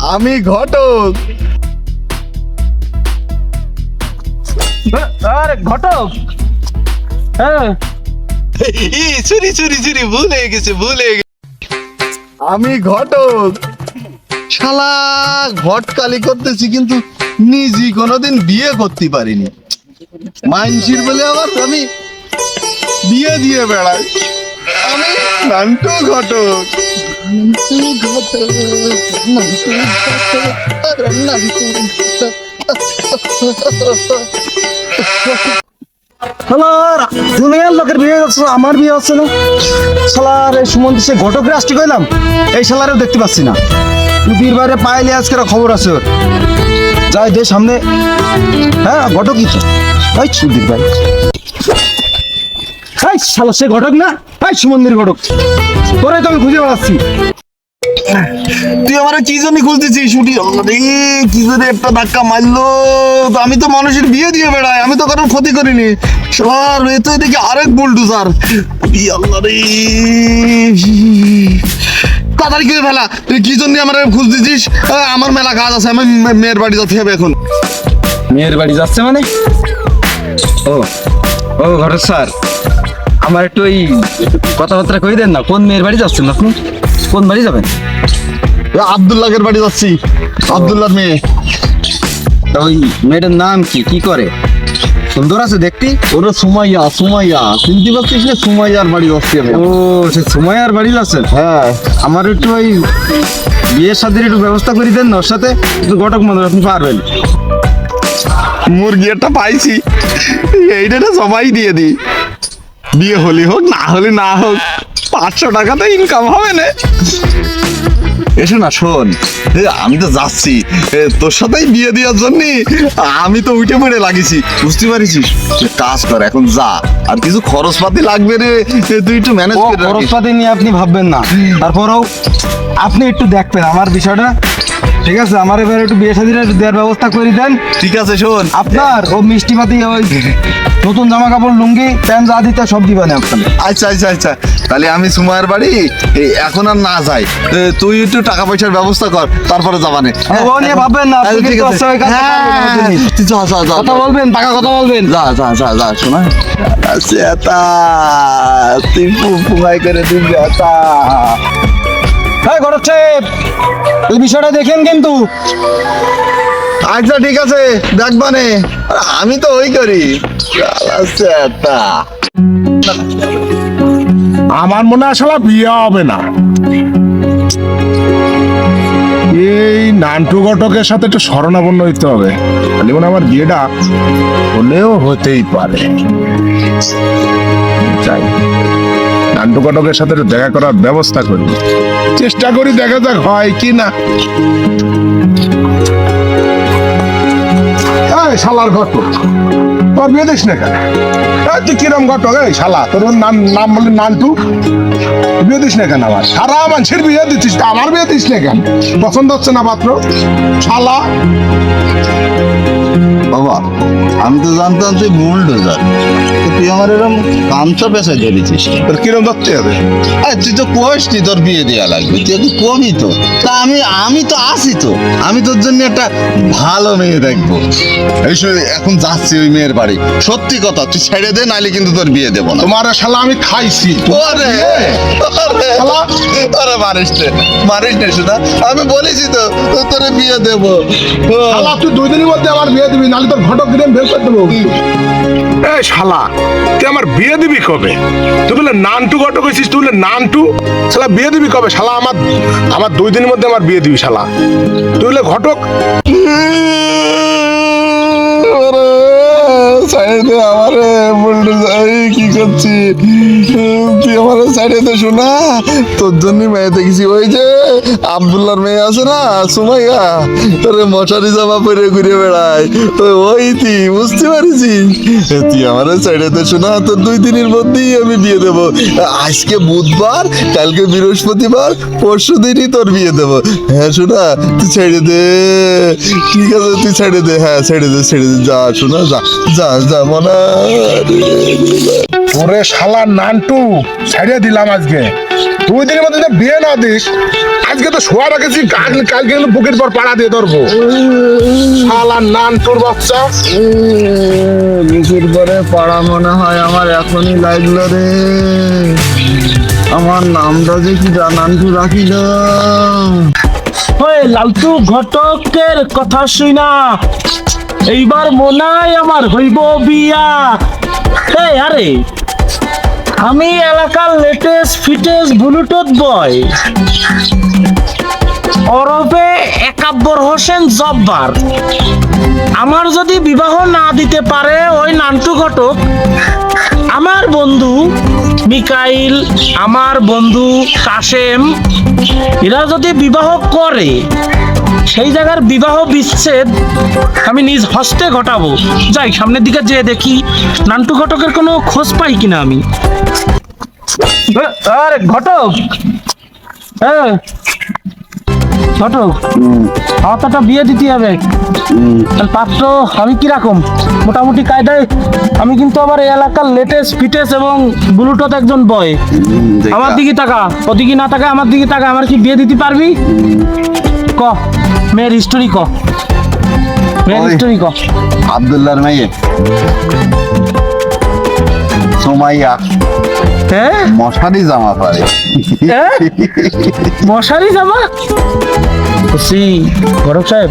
আমি ঘটক। আরে ঘটক। হ্যাঁ। চুরি চুরি চুরি ভুল হয়ে গেছে ভুল হয়ে গেছে। আমি ঘটক। শালা ঘটকালি করতেছি কিন্তু নিজে কোনোদিন বিয়ে করতে পারিনি। মাইনসির বলে আবার আমি বিয়ে দিয়ে বেড়াই আমি নান্টু ঘটক। ঘটক আরে নান্টু দুনিয়ার লোকের বিয়ে হচ্ছে, আমার বিয়ে হচ্ছে না। শালার এই সুমন্ত্রী সে ঘটক রাষ্ট্রী কইলাম, এই শালারও দেখতে পাচ্ছি না। নদীর বাইরে পাইলে আজকে খবর আছে ওর। যাই দে সামনে। হ্যাঁ ঘটকই তো এই সুদীর ভাই এই শালা সে ঘটক না? এই সুমন্দির ঘটক। তোরাই তো আমি খুঁজে বেড়াচ্ছি তুই আমার কি জন্য খুঁজতেছিস? ছুটি রে কি জন্য একটা ধাক্কা মারলো? তো আমি তো মানুষের বিয়ে দিয়ে বেড়াই আমি তো কারোর ক্ষতি করিনি। সবার এ তো এদিকে আরেক বুলডুজার স্যার। আল্লাহ রে। তাড়াতাড়ি করে ফেলা তুই কি জন্য আমার খুঁজতেছিস? আমার মেলা কাজ আছে আমি মেয়ের বাড়ি যেতে হবে এখন। মেয়ের বাড়ি যাচ্ছে মানে? ও ও ঘটক স্যার। আমার একটু ওই কথাবার্তা কই দেন না কোন মেয়ের বাড়ি যাচ্ছেন আপনি? কোন বাড়ি যাবেন? আব্দুল্লাহের বাড়ি যাচ্ছি। আব্দুল্লাহর মেয়ে। তা ওই মেয়েটার নাম কি? কি করে? সুন্দর আছে দেখতে? ওরা সুমাইয়া সুমাইয়া। চিনতে পারছিস না? সুমাইয়ার বাড়ি যাচ্ছি আমি। ও সে সুমাইয়ার বাড়ি যাচ্ছেন? হ্যাঁ। আমার একটু ওই বিয়ের সাথে একটু ব্যবস্থা করে দেন না ওর সাথে? একটু ঘটক মনে আপনি পারবেন। মুরগি একটা পাইছি। এইটা সবাই দিয়ে দি বিয়ে হলে হোক না হলে না হোক পাঁচশো টাকাতে ইনকাম হবে না। এসো না শোন। এ, আমি তো যাচ্ছি। এ, তোর সাথেই বিয়ে দেওয়ার জন্য আমি তো উঠে পড়ে লাগিছি। বুঝতে পারিস কাজ কর এখন যা। আর কিছু খরচপাতি লাগবে রে এ, তুই একটু ম্যানেজ ও করে রাখিস। খরচপাতি নিয়ে আপনি ভাববেন না। তারপরেও আপনি একটু দেখবেন আমার বিষয়টা। ঠিক আছে আমার এবার একটু বিয়ে শাদিটা দেওয়ার ব্যবস্থা করে দেন। ঠিক আছে শোন। আপনার ও মিষ্টি পাতি ওই নতুন জামা কাপড় লুঙ্গি প্যান্ট যা দিতে সব দিবেন আপনার আচ্ছা আচ্ছা আচ্ছা। তাহলে আমি সুমায়ের বাড়ি এখন আর না যাই। এ, তুই একটু টাকা পয়সার ব্যবস্থা কর তারপরে যাবানে। ও নিয়ে ভাববেন না আপনি আচ্ছা, কিন্তু। অস্বাভাবিক কাজ হ্যাঁ, করবেন না যা, যা, কথা বলবেন টাকা কথা বলবেন। যা যা যা যা শোনা। সেতা তুই ফুফুমাই করে দিবি হ্যাঁ ঘটক সাহেব এই বিষয়টা দেখেন কিন্তু। আচ্ছা ঠিক আছে দেখবানে আমি তো ওই করি। আমার মনে আসলে বিয়ে হবে না। এই নান্টু ঘটকের সাথে একটু শরণাপন্ন হইতে হবে। তাহলে মনে আমার বিয়েটা হলেও হতেই পারে। যাই নান্টু ঘটকের সাথে দেখা করার ব্যবস্থা করি। চেষ্টা করি দেখা যাক হয় কি না। শালার ঘটক। তোর বিয়ে দিস না কেন? তুই কিরম ঘটক? এই শালা, তোর নাম নাম বলে নান্টু। বিয়ে দিস না কেন আমার সারা মানুষের বিয়ে দিচ্ছিস আমার বিয়ে দিস না কেন? পছন্দ হচ্ছে না পাত্র? শালা। বাবা আমি তো জানতাম তুই বুলডোজার তুই আমার এরকম কামটা পেশায় ধরেছিস তোর কিরম ধরতে হবে? আর তুই তো কোয়াসটি তোর বিয়ে দেওয়া লাগবে। তুই একটু কমই তো। তা আমি আমি তো আসি তো। আমি তোর জন্য একটা ভালো মেয়ে দেখব। এই এখন যাচ্ছি ওই মেয়ের বাড়ি। সত্যি কথা তুই ছেড়ে দে নাহলে কিন্তু তোর বিয়ে দেবো না। তোমার শালা আমি খাইছি। ওরে ওরে ওরে মারিস নে মারিস নে আমি বলেছি তো তোরে বিয়ে দেবো। শালা তুই দুই দিনের মধ্যে আমার বিয়ে দিবি নাহলে তোর ঘটক দিয়ে বের করে দেবো এ শালা তুই আমার বিয়ে দিবি কবে তুই বলে নানটু ঘটক হয়েছিস তুই বলে নানটু শালা বিয়ে দিবি কবে শালা আমার আমার দুই দিনের মধ্যে আমার বিয়ে দিবি শালা তুই বলে ঘটক সাইডে আমারে এই কি করছি? তুই আমারে সাইডে দে শোনা? তোর জন্য মেয়ে দেখেছি। ওই যে আব্দুল্লাহর মেয়ে আছে না, সুমাইয়া? তোরে মশারি জামা পরে ঘুরে বেড়ায়। ওই ওই তুই, বুঝতে পারিস তুই আমারে সাইডে দে শোনা, তোর দুই দিনের মধ্যেই আমি বিয়ে দেবো। আজকে বুধবার, কালকে বৃহস্পতিবার, পরশু দিনই তোর বিয়ে দেবো। হ্যাঁ শোনা, তুই ছেড়ে দে। ঠিক আছে, তুই ছেড়ে দে। হ্যাঁ ছেড়ে দে ছেড়ে দে। যা, শোনা, যা যা। মনে ওরে শালা নানটু ছেড়ে দিলাম আজকে। দুই দিনের মধ্যে বিয়ে না দিস আজকে তো শোয়া রাখেছি কাল কালকে কিন্তু বুকের পর পাড়া দিয়ে ধরবো। শালা নান তোর বাচ্চা। বুকুর পরে পাড়া মনে হয় আমার এখনই লাগল রে। আমার নামটা যে কি জানান্টু রাখিল ওই লালটু ঘটকের কথা শুনা এইবার মনাই আমার হইব বিয়া। এই আরে। আমি এলাকার লেটেস্ট ফিটেস্ট ব্লুটুথ বয় ওরফে একাব্বর হোসেন জব্বার। আমার যদি বিবাহ না দিতে পারে ওই নান্টু ঘটক, আমার বন্ধু মিকাইল, আমার বন্ধু কাশেম, এরা যদি বিবাহ করে সেই জায়গার বিবাহ বিচ্ছেদ আমি নিজ হস্তে ঘটাবো। যাই সামনের দিকে যেয়ে দেখি নান্টু ঘটকের কোনো খোঁজ পাই কিনা আমি। আরে ঘটক! এ, ঘটক একটা বিয়ে দিতে হবে। পাত্র আমি কীরকম? মোটামুটি কায়দায় আমি কিন্তু আবার এই এলাকার লেটেস্ট ফিটেস্ট এবং ব্লুটুথ একজন বয় আমার দিকে টাকা ওদিকে না টাকা আমার দিকে টাকা আমার কি বিয়ে দিতে পারবি? ক। মেয়ের হিস্টোরি ক। মেয়ের। হিস্টোরি ক। আবদুল্লাহর মেয়ে। সোমাইয়া। হ্যাঁ মশারি জামা পারে? মশারি জামা? সি গরব সাহেব।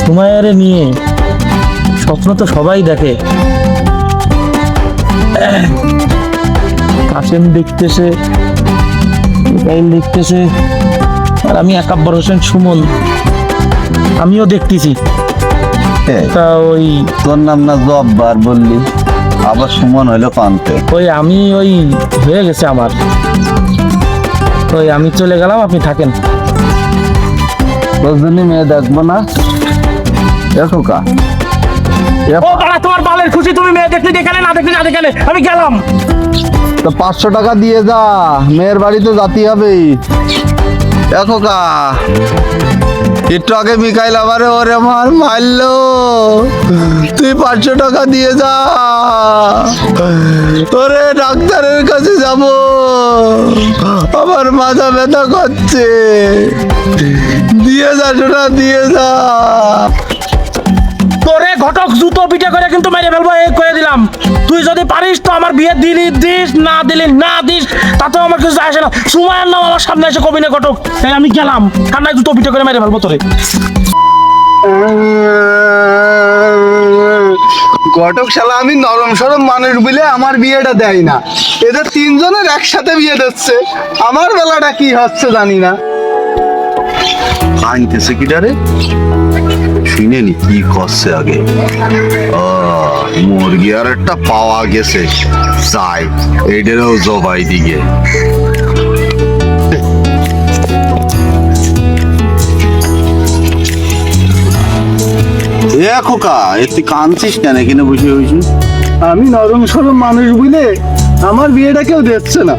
সুমায়ারে নিয়ে স্বপ্ন তো সবাই দেখে। কাসেম দেখতেছে। মোবাইল দেখতেছে আর আমি একাব্বর হোসেন সুমন। আমিও দেখতেছি। তা ওই তোর নাম না জব্বার বললি। আবার সুমন হইল কান্তে ওই আমি ওই হয়ে গেছে আমার। ওই আমি চলে গেলাম আপনি থাকেন। তোর জন্য মেয়ে দেখব না। দেখো কা। ও বাড়া তোমার বালের খুশি তুমি মেয়ে দেখতে দেখালে না দেখলে না দেখালে আমি গেলাম। তো পাঁচশো টাকা দিয়ে যা, মেয়ের বাড়ি তো জাতি হবে দেখো কা, একটু আগে মিকাইল আবারে ওরে মার মারলো। তুই পাঁচশো টাকা দিয়ে যা ওরে ডাক্তারের কাছে যাব। আমার মাথা ব্যথা করছে। দিয়ে যা সোনা দিয়ে যা। তোরে ঘটক জুতো পিঠে করে কিন্তু মেরে ফেলব এই করে দিলাম। তুই যদি পারিস তো আমার বিয়ে দিলি দিস না দিলি না দিস তাতেও আমার কিছু আসে না। সুমায়ের নাম আমার সামনে এসে কবি না ঘটক। এই আমি গেলাম ঠান্ডায় জুতো পিঠে করে মেরে ফেলব তোরে। ঘটক শালা আমি নরম সরম মানুষ বলে আমার বিয়েটা দেয় না। এদের তিনজনের একসাথে বিয়ে দিচ্ছে। আমার বেলাটা কি হচ্ছে জানি না। আনতেছে কি ডারে শুনে নি কি করছে আগে? মুরগি আর একটা পাওয়া গেছে। যাই এটারও জবাই দিকে এ খোকা এ তুই কাঁদছিস কেন? এখানে বসে বসে। আমি নরম সরম মানুষ বুঝলে আমার বিয়েটা কেউ দেখছে না।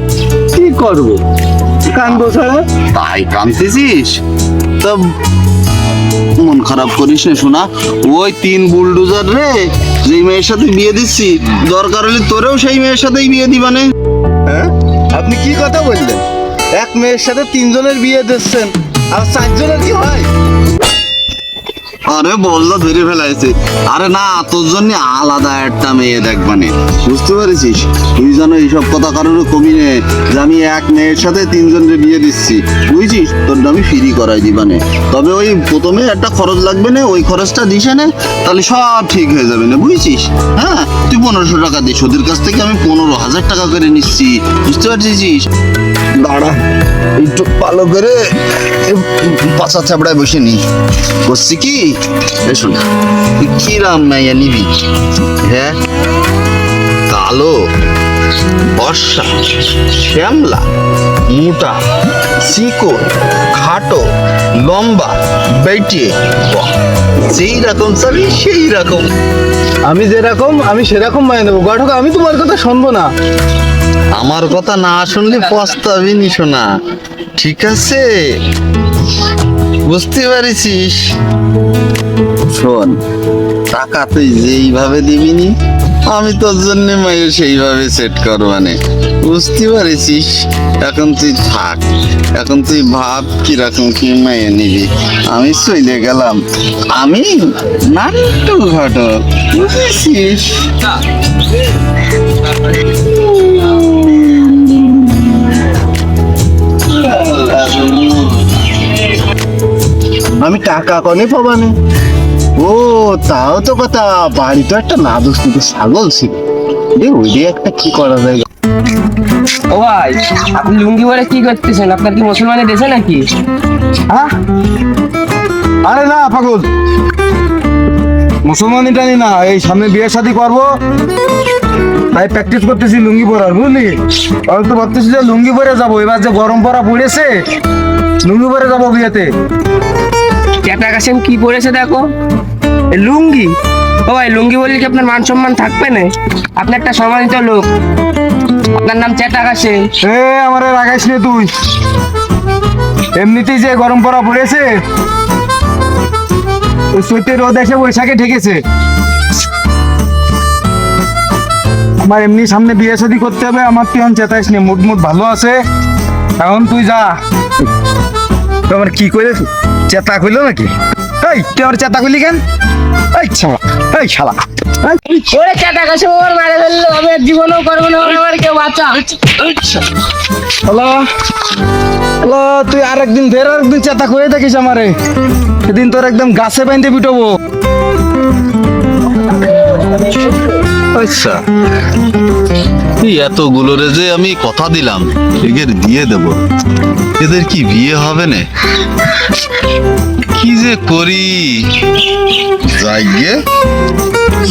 কি করব? কান্দ ছাড়া? তাই কাঁদতেছিস? তা মন খারাপ করিস না শোনা ওই তিন বুলডোজার রে, যেই মেয়ের সাথে বিয়ে দিচ্ছি, দরকার হলে তোরেও সেই মেয়ের সাথেই বিয়ে দিবানে হ্যাঁ? আপনি কি কথা বললেন? এক মেয়ের সাথে তিনজনের বিয়ে দিচ্ছেন, আর চারজনের কি হয়? আরে বলল ধরে ফেলাইছে। আরে না, তোর জন্য আলাদা একটা মেয়ে দেখবানে বুঝতে পেরেছিস? তুই যেন এইসব কথা কারোর কবি নে যে আমি এক মেয়ের সাথে তিনজনকে বিয়ে দিচ্ছি। বুঝছিস? তোর আমি ফ্রি করাই দিবানে তবে ওই প্রথমে একটা খরচ লাগবে না, ওই খরচটা দিস না, তাহলে সব ঠিক হয়ে যাবে না। বুঝছিস? হ্যাঁ তুই পনেরোশো টাকা দিস। ওদের কাছ থেকে আমি পনেরো হাজার টাকা করে নিচ্ছি। বুঝতে পারছিস? দাঁড়া, একটু ভালো করে পাঁচা চাপড়ায় বসে নি। বসছি কি? এসো না তুই কি রাম মাইয়া নিবি? হ্যাঁ? কালো, বর্ষা, শ্যামলা, মোটা চিকো খাটো, লম্বা, বেটে। যেই রকম চাবি, সেই রকম। আমি যেরকম, আমি সেরকম মানে নেব। গঠক আমি তোমার কথা শুনব না। আমার কথা না শুনলে পস্তাবি নি শোনা ঠিক আছে? বুঝতে পারিস শোন, টাকা তুই যেইভাবে দিবি নি আমি তোর জন্য মাইয়ে সেইভাবে সেট করবানে বুঝতে পারিস এখন তুই থাক। এখন তুই ভাব কীরকম কি মাইয়ে নিবি। আমি চলে গেলাম। আমি নাট্টু ঘটক বুঝেছিস? আমি টাকা কনে পাবানে ও তাও তো কথা। বাড়ি তো একটা নাদুস কিন্তু ছাগল ছিল। ওই দিয়ে একটা কি করা যায়? ও ভাই আপনি লুঙ্গি পরে কি করতেছেন? আপনার কি মুসলমানের দেশে নাকি? হ্যাঁ? আরে না পাগল। মুসলমানি টানি না এই সামনে বিয়ে শাদি করব। তাই প্র্যাকটিস করতেছি লুঙ্গি পরার বুঝলি? আমি তো ভাবতেছি যে লুঙ্গি পরে যাব এবার যে গরম পরা পড়েছে লুঙ্গি পরে যাব বিয়েতে। ক্যাটা কাছেন কি পরেছে দেখো? লুঙ্গি? ও ভাই লুঙ্গি বললে কি আপনার মান সম্মান থাকবে না? আপনি একটা সম্মানিত লোক। আপনার নাম চেটা কাছেন এ আমার রাগাইস নে তুই। এমনিতেই যে গরম পরা পড়েছে চৈতে রোদ এসে বৈশাখে ঠেকেছে আমার এমনি সামনে বিয়ে শাদি করতে হবে, আমার তুই চেতাইস নি, মুড মুড ভালো আছে। এখন তুই যা। তোমার কি করে চেতা কইলো নাকি? এই, তুই আমার চেতা কইলি কেন? এই শালা এই শালা। ওরে চাটা কাছে ওর মারে ফেলল আমি জীবনও করব না আমার কেউ বাঁচা হ্যালো? হ্যালো তুই আরেকদিন ফের আরেকদিন চেতা করে দেখিস আমারে। সেদিন তোর একদম গাছে বাইন্দে পিটবো। আচ্ছা। এই এতগুলোরে যে আমি কথা দিলাম। এদের দিয়ে দেব। এদের কি বিয়ে হবে না? কি যে করি? যাই গিয়ে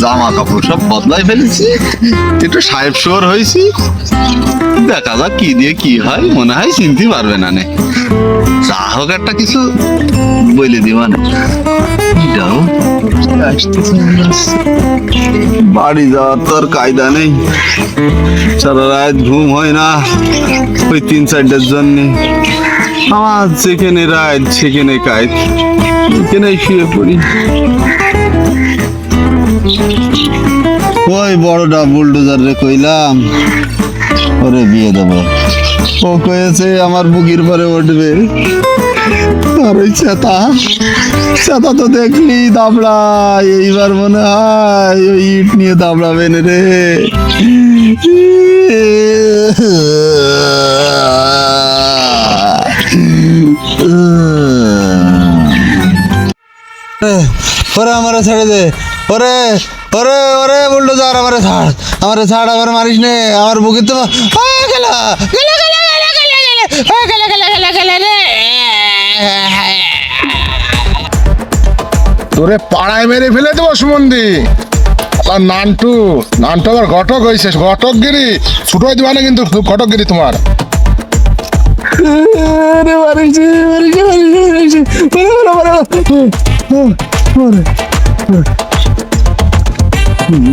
জামা কাপড় সব বদলাই ফেলেছি। একটু সাহেব শোর হয়েছি। দেখা যাক কি দিয়ে কি হয়। মনে হয় চিনতে পারবে না নে। যা হোক একটা কিছু বলে দিবান বাড়ি যাওয়ার তো আর কায়দা নেই। সারা রাত ঘুম হয় না। ওই তিন চারটার জন্য। আমার যেখানে রাত, সেখানে কায়দ এখানে শুয়ে পড়ি। ওই বড়টা বুলডোজার রে কইলাম, ওরে বিয়ে দেব। ও কয়েছে আমার বুকির পরে উঠবে। আর ওই চেতা। চেতা তো দেখলি দাবড়া এইবার মনে হয় ওই ইট নিয়ে দাবড়াবেন রে। ওরে আমারে ছেড়ে দে। ওরে ওরে ওরে বুলডোজার, আমারে ছাড়। আমারে ছাড় আমার মারিস নে। আমার বুকে তো তোরে পাড়ায় মেরে ফেলে দেবো সুমন্দি আর নানটু নানটু আবার ঘটক হয়েছে ঘটকগিরি। ছুটো দিবা না কিন্তু ঘটকগিরি তোমার।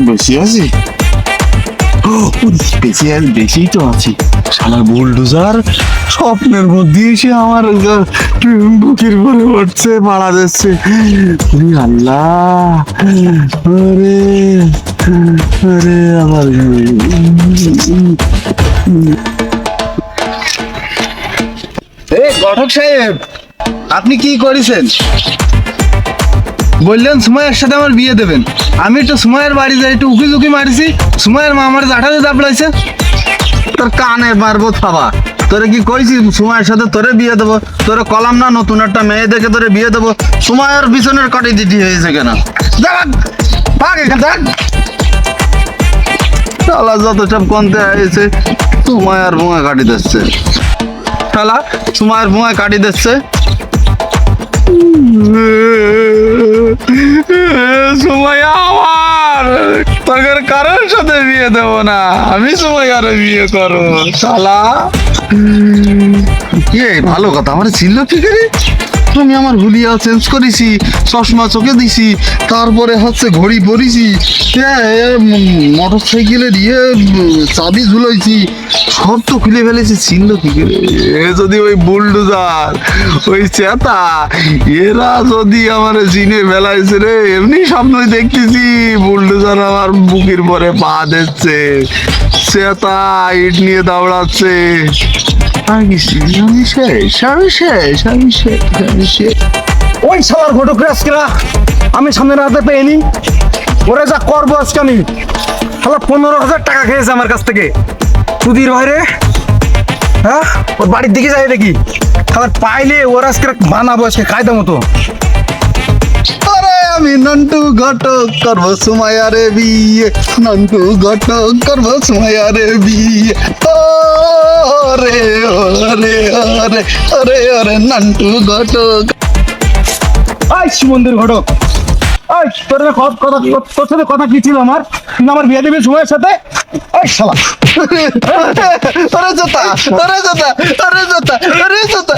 বেশি আছি? আর বেশিই তো আছি। শালার বুলডোজার স্বপ্নের মধ্যে এসে আমার বুকের পরে উঠছে, মারা যাচ্ছে। আল্লাহ, আরে আরে আমার এই ঘটক সাহেব, আপনি কি করেছেন? বললেন, সুমাইয়ের সাথে আমার বিয়ে দেবেন। আমি একটু সুমাইয়ের বাড়ি যাই, একটু উকি ঝুঁকি মারিছি। সুমাইয়ের মা আমার জাঠাতে দাপড়াইছে তোর কানে মারবো থাবা। তোরে কি কইছি, সুমাইয়ের সাথে তোরে বিয়ে দেবো? তোরে কলাম না, নতুন একটা মেয়ে দেখে তোরে বিয়ে দেবো? সুমাইয়ের পিছনের কাটি দিদি হয়েছে কেন? দেখ শালা যত সব কাটি দিচ্ছে। শালা কাটি দিচ্ছে। সুমাইয়া আমার। তোকে কারোর সাথে বিয়ে দেব না। আমি সুমাইয়ার বিয়ে করো শালা। কি ভালো কথা। আমার ছিল কি করে আমি আমার হুলিয়া চেঞ্জ করেছি, চশমা চোখে দিছি, তারপরে হচ্ছে ঘড়ি পরেছি মোটর সাইকেলের ইয়ে চাবি ঝুলাইছি সব তো খুলে ফেলেছি ছিল কি করে? এ যদি ওই বুলডোজার, ওই চেতা, এরা যদি আমার জিনে ফেলাইছে রে, এমনি স্বপ্নই দেখতেছি বুলডোজার আমার বুকের পরে পা দিচ্ছে, চেতা ইট নিয়ে দাঁড়াচ্ছে। আমি শেষ আমি শেষ আমি শেষ আমি শেষ ওই শালার ঘটকরে আজকে আমি সামনের হাতে পেয়ে ওরে যা করব আজকে আমি। শালা পনেরো হাজার টাকা খেয়েছে আমার কাছ থেকে। সুধীর ভাইরে হ্যাঁ? ওর বাড়ির দিকে যাই দেখি। খাবার পাইলে ওর আজকে বানাবো আজকে কায়দা মতো। আরে আমি নন্টু ঘটক করব সুমায়ারে বিয়ে। নন্টু ঘটক করব সুমায়ারে বিয়ে। ও ওরে ওরে ওরে ওরে নন্টু ঘটক। আই শিবন্দির ঘটক। আই তোর কথা তোর সাথে কথা কি ছিল আমার? কিন্তু আমার বিয়ে দেবে সময়ের সাথে? এই শালা। আরে জোতা আরে জোতা আরে জোতা আরে জোতা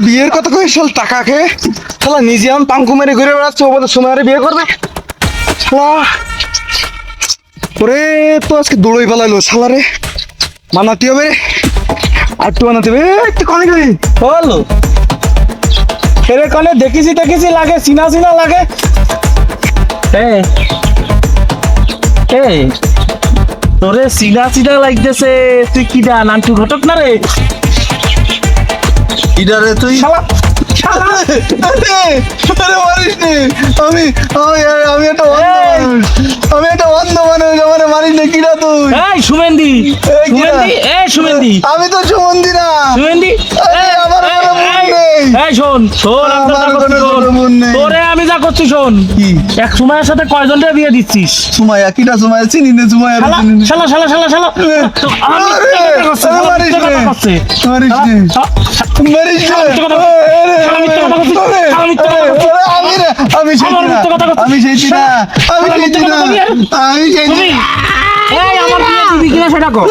বিয়ের কথা কই শাল টাকা নিজে আমি পাঙ্কু মেরে ঘুরে বেড়াচ্ছে ও বলে সময় বিয়ে করবে ওরে তো। আজকে দৌড়ই পালাইলো হবে একটু বানাতে একটু কনে গেলি? বলো। এরে কনে দেখিছি দেখিছি লাগে চিনা চিনা লাগে। এই এই তোরে চিনা চিনা লাগতেছে। তুই কি দা নান্টু ঘটক না রে? ইডারে তুই? শালা আমি আমি একটা অন্ধ মানুষ। আমি একটা অন্ধ মানুষ আমার মারিস নি কিরা তুই? এই সুমেন্দি? সুমেন্দি? এই সুমেন্দি। আমি তো সুমন্দি না। সুমেন্দি? আমার কোনো মন নেই। এই শোন শোন আমার যা করছি কোনো শোন। মন নেই। তোরে আমি যা করছি শোন। কি? এক সময়ের সাথে কয়জনটা বিয়ে দিচ্ছিস? সুমাইয়া কিটা সুমাইয়া? চিনি নে সুমাইয়া শালা নে। শালা শালা শালা আমি আমি সেই না। আমি সেই না আমি না এই আমার দিবি কিনা সেটা কর।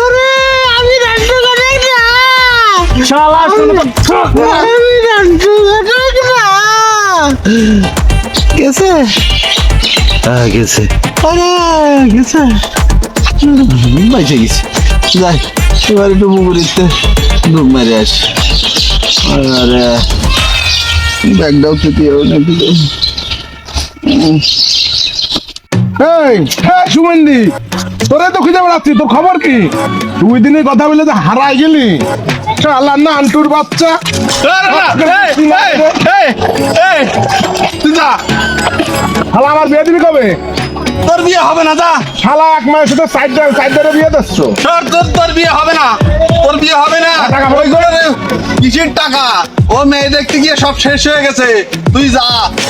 আমি রান্টু ঘটক না। শালা আমি রান্টু ঘটক না গেছে? হ্যাঁ গেছে। আরে গেছে। বাইচে গেছে। যাই। এবার একটু পুকুরিতে ডুব মেরে আসি আরে ব্যাগটাও খেতে হবে না এই হ্যাঁ সুমন্দি তোরে তো খুঁজে বেড়াচ্ছি তোর খবর কি? দুই দিনের কথা বলে যে হারাই গেলি। আল্লাহ না আন্টুর বাচ্চা আমার বিয়ে দিবি কবে? তোর বিয়ে হবে না যা। শালা এক মাসের সাথে সাইড সাইড ধরে বিয়ে দিচ্ছ। তোর তোর তোর বিয়ে হবে না। তোর বিয়ে হবে না। টাকা ওই করে কিসের টাকা? ও মেয়ে দেখতে গিয়ে সব শেষ হয়ে গেছে। তুই যা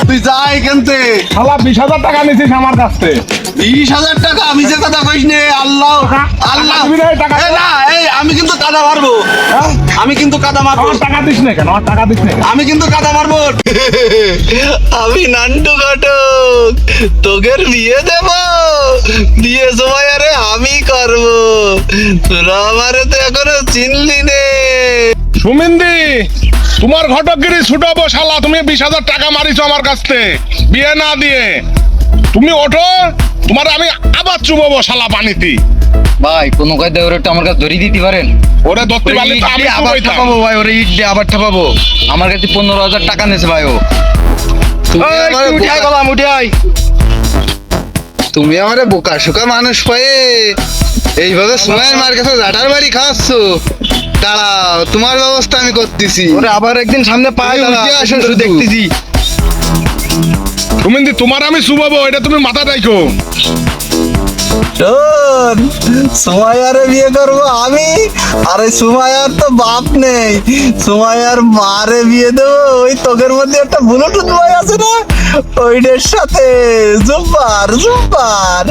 তুই যা এখান থেকে। শালা বিশ হাজার টাকা নিছিস আমার কাছ থেকে। বিশ হাজার টাকা আমি যে কথা কইস নে আল্লাহ আল্লাহ। টাকা? না এই আমি কিন্তু কাদা মারবো। হ্যাঁ? আমি কিন্তু কাদা মারবো। টাকা দিস না কেন? আমার টাকা দিস না আমি কিন্তু কাদা মারবো। আমি নান্টু ঘটক তোকের বিয়ে দেব। বিয়ে সময় আরে আমি করব। তোরা আমারে তো এখনও চিনলি নে। সুমিন্দি তোমার ঘটকগিরি ছুটাবো শালা। তুমি বিশ হাজার টাকা মারিছো আমার কাছ থেকে। বিয়ে না দিয়ে। তুমি ওঠো। তোমার আমি আবার চুবাবো শালা পানিতে ভাই কোনো কায়দায় ওরা একটু আমার কাছে ধরিয়ে দিতে পারেন? ওরে ধরতে পারলে তো আমি আবার। ঠাপাবো ভাই ওরে ইট দিয়ে আবার ঠাপাবো। আমার কাছে পনেরো হাজার টাকা নেছে ভাই ও। উঠে গলাম উঠে আয় তুমি আমারে বোকা শোকা মানুষ পায়ে এইভাবে সময়ের মার কাছে জাটার বাড়ি খাচ্ছ দাঁড়াও তোমার ব্যবস্থা আমি করতেছি। ওরে আবার একদিন সামনে পাই আসো। দেখতেছি। সুমিন্দি তোমার আমি চুবাবো এটা তুমি মাথা রাখো। শোন সুমাইয়ারে বিয়ে করব আমি আরে সুমাইয়ার তো বাপ নেই। সুমাইয়ার মারে বিয়ে দেবো ওই তোকের মধ্যে একটা ব্লুটুথ বই আছে না? ওইটার সাথে জুম্বার জুম্বার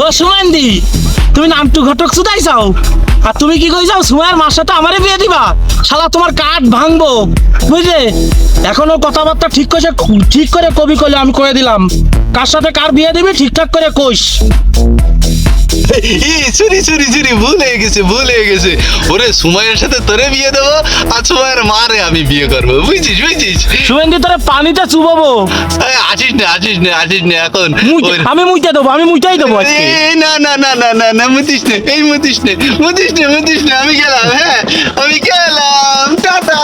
ও সুমেন্দি তুমি নামটু ঘটক শুধাই চাও আর তুমি কি কইছো? সুমাইয়ার মার সাথে আমারে বিয়ে দিবা। শালা, তোমার কাঠ ভাঙবো। বুঝলে? এখনও কথাবার্তা ঠিক করে ঠিক করে কবি কইলে আমি কয়ে দিলাম। কার সাথে কার বিয়ে দিবি? ঠিকঠাক করে কইস। ই চুরি চুরি চুরি ভুল হয়ে গেছে ভুল হয়ে গেছে। ওরে সুমাইয়ের সাথে তোরে বিয়ে দেবো আর সুমাইয়ের মারে আমি বিয়ে করব বুঝছিস বুঝছিস? শুভেন্দি তোরে পানিতে চুবাবো। আসিস না আসিস না আসিস না এখন। আমি মুইতে দেবো আমি মুইতেই দেবো না না না না না না মুতিস নে এই মুতিস নে মুতিস নে মুতিস নে আমি গেলাম হ্যাঁ আমি গেলাম টাটা।